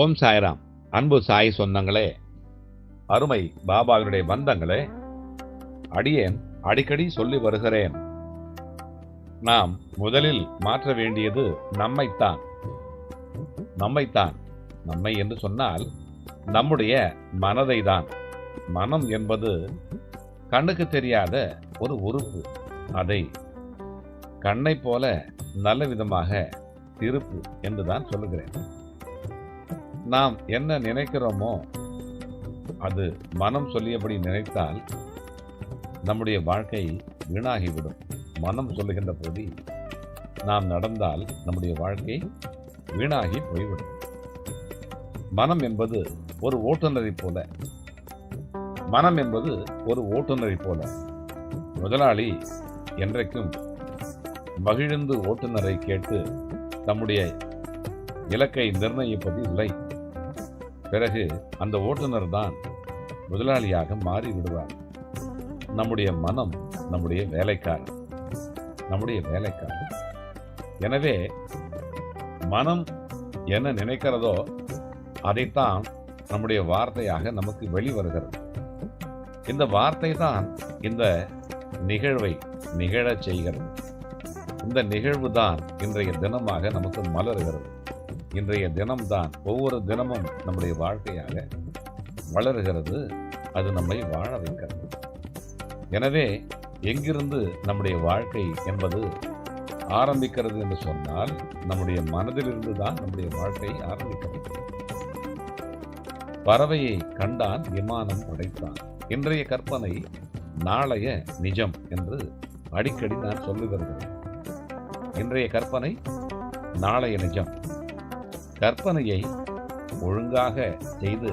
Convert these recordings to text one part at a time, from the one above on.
ஓம் சாய்ராம். அன்பு சாய் சொந்தங்களே அருமை பாபாவினுடைய பந்தங்களே அடியேன் அடிக்கடி சொல்லி வருகிறேன். நாம் முதலில் மாற்ற வேண்டியது நம்மைத்தான். நம்மைத்தான். நம்மை என்று சொன்னால் நம்முடைய மனதை தான் மனம் என்பது கண்ணுக்கு தெரியாத ஒரு உறுப்பு. அதை கண்ணை போல நல்ல விதமாக திருப்பு என்றுதான் சொல்லுகிறேன். நாம் என்ன நினைக்கிறோமோ அது மனம் சொல்லியபடி நினைத்தால் நம்முடைய வாழ்க்கை வீணாகிவிடும். மனம் சொல்லுகின்ற போது நாம் நடந்தால் நம்முடைய வாழ்க்கை வீணாகி போய்விடும். மனம் என்பது ஒரு ஓட்டுநரை போல. மனம் என்பது ஒரு ஓட்டுநரை போல. முதலாளி என்றைக்கும் மகிழ்ந்து ஓட்டுநரை கேட்டு தம்முடைய இலக்கை நிர்ணயிப்பது இல்லை. பிறகு அந்த ஓட்டுநர் தான் முதலாளியாக மாறி விடுவார். நம்முடைய மனம் நம்முடைய வேலைக்காரர் நம்முடைய வேலைக்காரர் எனவே மனம் என்ன நினைக்கிறதோ அதைத்தான் நம்முடைய வார்த்தையாக நமக்கு வெளிவருகிறது. இந்த வார்த்தை தான் இந்த நிகழ்வை நிகழச் செய்கிறது. இந்த நிகழ்வு தான் இன்றைய தினமாக நமக்கு மலருகிறது. இன்றைய தினம்தான் ஒவ்வொரு தினமும் நம்முடைய வாழ்க்கையாக வளருகிறது. அது நம்மை வாழ வைக்கிறது. எனவே எங்கிருந்து நம்முடைய வாழ்க்கை என்பது ஆரம்பிக்கிறது என்று சொன்னால் நம்முடைய மனதிலிருந்து தான் நம்முடைய வாழ்க்கை ஆரம்பிக்கிறது பறவையை கண்டான் விமானம் படைத்தான் இன்றைய கற்பனை நாளைய நிஜம் என்று அடிக்கடி நான் சொல்லுகிறது. இன்றைய கற்பனை நாளைய நிஜம். கற்பனையை ஒழுங்காக செய்து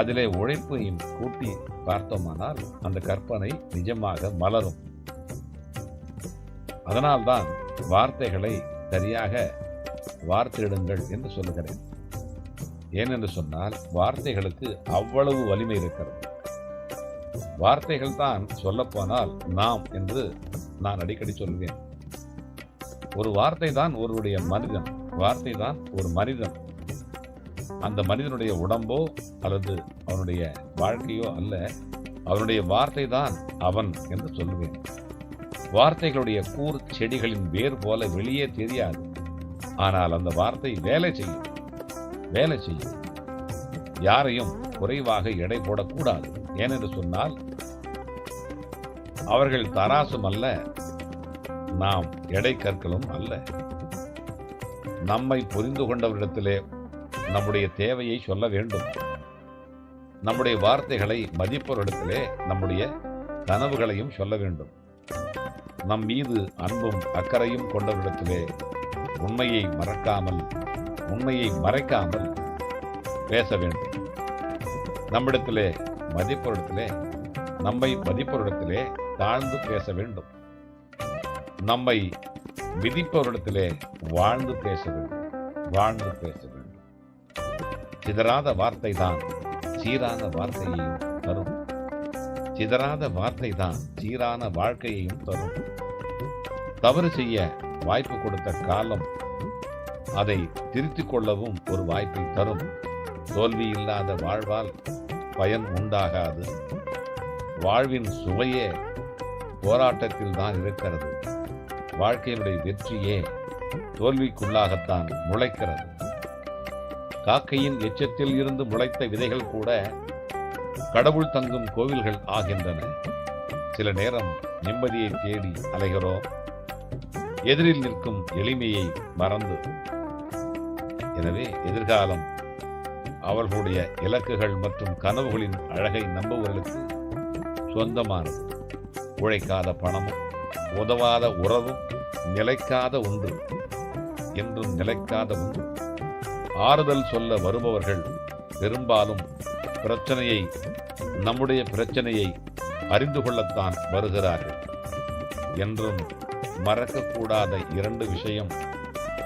அதிலே உழைப்பையும் கூட்டி பார்த்தோமானால் அந்த கற்பனை நிஜமாக மலரும். அதனால்தான் வார்த்தைகளை சரியாக வார்த்தையிடுங்கள் என்று சொல்லுகிறேன். ஏனென்று சொன்னால் வார்த்தைகளுக்கு அவ்வளவு வலிமை இருக்கிறது. வார்த்தைகள் தான் சொல்லப்போனால் நாம் என்று நான் அடிக்கடி சொல்வேன். ஒரு வார்த்தை தான் ஒருவருடைய மனிதன். வார்த்தை தான் ஒரு மனிதன். அந்த மனிதனுடைய உடம்போ அல்லது அவனுடைய வாழ்க்கையோ அல்ல அவனுடைய வார்த்தை தான் அவன் என்று சொல்லுவேன். வார்த்தைகளுடைய கூர் செடிகளின் வேர் போல வெளியே தெரியாது. ஆனால் அந்த வார்த்தை வேலை செய்யும். வேலை செய்யும். யாரையும் குறைவாக எடை போடக்கூடாது. ஏனென்று சொன்னால் அவர்கள் தராசும் அல்ல நாம் எடை கற்களும் அல்ல. நம்மை புரிந்து கொண்டவரிடத்திலே நம்முடைய தேவையை சொல்ல வேண்டும். நம்முடைய வார்த்தைகளை மதிப்பவரிடத்திலே நம்முடைய கனவுகளையும் சொல்ல வேண்டும். நம் மீது அன்பும் அக்கறையும் கொண்டவரிடத்திலே உண்மையை மறக்காமல் உண்மையை மறைக்காமல் பேச வேண்டும். நம்மிடத்திலே மதிப்பவரிடத்திலே நம்மை மதிப்பவரிடத்திலே தாழ்ந்து பேச வேண்டும். நம்மை விதிப்பவரிடத்திலே வாழ்ந்து பேச வேண்டும். வாழ்ந்து பேச வேண்டும். சிதறாத வார்த்தை தான் சீரான வார்த்தையையும் தரும். சிதறாத வார்த்தை தான் சீரான வாழ்க்கையையும் தரும். தவறு செய்ய வாய்ப்பு கொடுத்த காலம் அதை திருத்திக் கொள்ளவும் ஒரு வாய்ப்பை தரும். தோல்வி இல்லாத வாழ்வால் பயன் உண்டாகாது. வாழ்வின் சுவையே போராட்டத்தில் தான் இருக்கிறது. வாழ்க்கையினுடைய வெற்றியே தோல்விக்குள்ளாகத்தான் முளைக்கிறது. காக்கையின் எச்சத்தில் இருந்து முளைத்த விதைகள் கூட கடவுள் தங்கும் கோவில்கள் ஆகின்றன. சில நேரம் நிம்மதியை தேடி அலைகிறோம். எதிரில் நிற்கும் எளிமையை மறந்து. எனவே எதிர்காலம் அவர்களுடைய இலக்குகள் மற்றும் கனவுகளின் அழகை நம்புவர்களுக்கு சொந்தமானது. உழைக்காத பணமும் உதவாத உறவும் நிலைக்காத ஒன்று என்றும் நிலைக்காத ஒன்று ஆறுதல் சொல்ல வருபவர்கள் பெரும்பாலும் பிரச்சனையை நம்முடைய பிரச்சனையை அறிந்து கொள்ளத்தான் வருகிறார்கள் என்றும் மறக்கக்கூடாத இரண்டு விஷயம்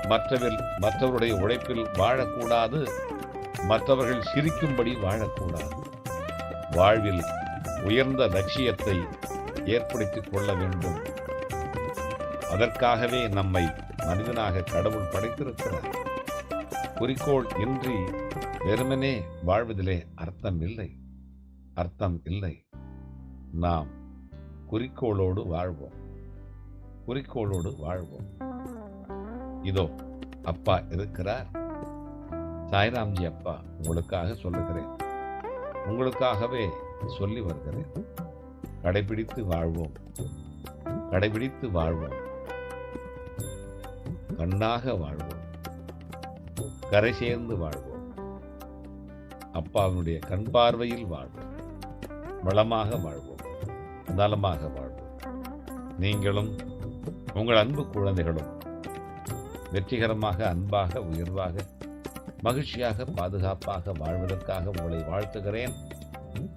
மற்றவில் மற்றவருடைய உழைப்பில் வாழக்கூடாது மற்றவர்கள் சிரிக்கும்படி வாழக்கூடாது. வாழ்வில் உயர்ந்த லட்சியத்தை ஏற்படுத்திக் கொள்ள வேண்டும். அதற்காகவே நம்மை மனிதனாக கடவுள் படைத்திருக்கிறார். குறிக்கோள் இன்றி வெறுமனே வாழ்வதிலே அர்த்தம் இல்லை. அர்த்தம் இல்லை. நாம் குறிக்கோளோடு வாழ்வோம். குறிக்கோளோடு வாழ்வோம். இதோ அப்பா இருக்கிறார். சாய்ராம்ஜி அப்பா உங்களுக்காக சொல்லுகிறேன். உங்களுக்காகவே சொல்லி வருகிறேன். கடைபிடித்து வாழ்வோம். கடைபிடித்து வாழ்வோம். கண்ணாக வாழ்வோம். கரை சேர்ந்து வாழ்வோம். அப்பாவினுடைய கண் பார்வையில் வாழ்வோம். வளமாக வாழ்வோம். நலமாக வாழ்வோம். நீங்களும் உங்கள் அன்பு குழந்தைகளும் வெற்றிகரமாக அன்பாக உயர்வாக மகிழ்ச்சியாக பாதுகாப்பாக வாழ்வதற்காக உங்களை வாழ்த்துகிறேன்.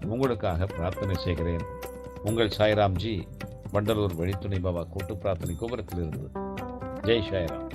உங்களுக்காக பிரார்த்தனை செய்கிறேன். உங்கள் சாய்ராம்ஜி வண்டலூர் வெளித்துணை பாபா கூட்டு பிரார்த்தனை கோபுரத்தில் இருந்தது ஜெய் சாய்ராம்.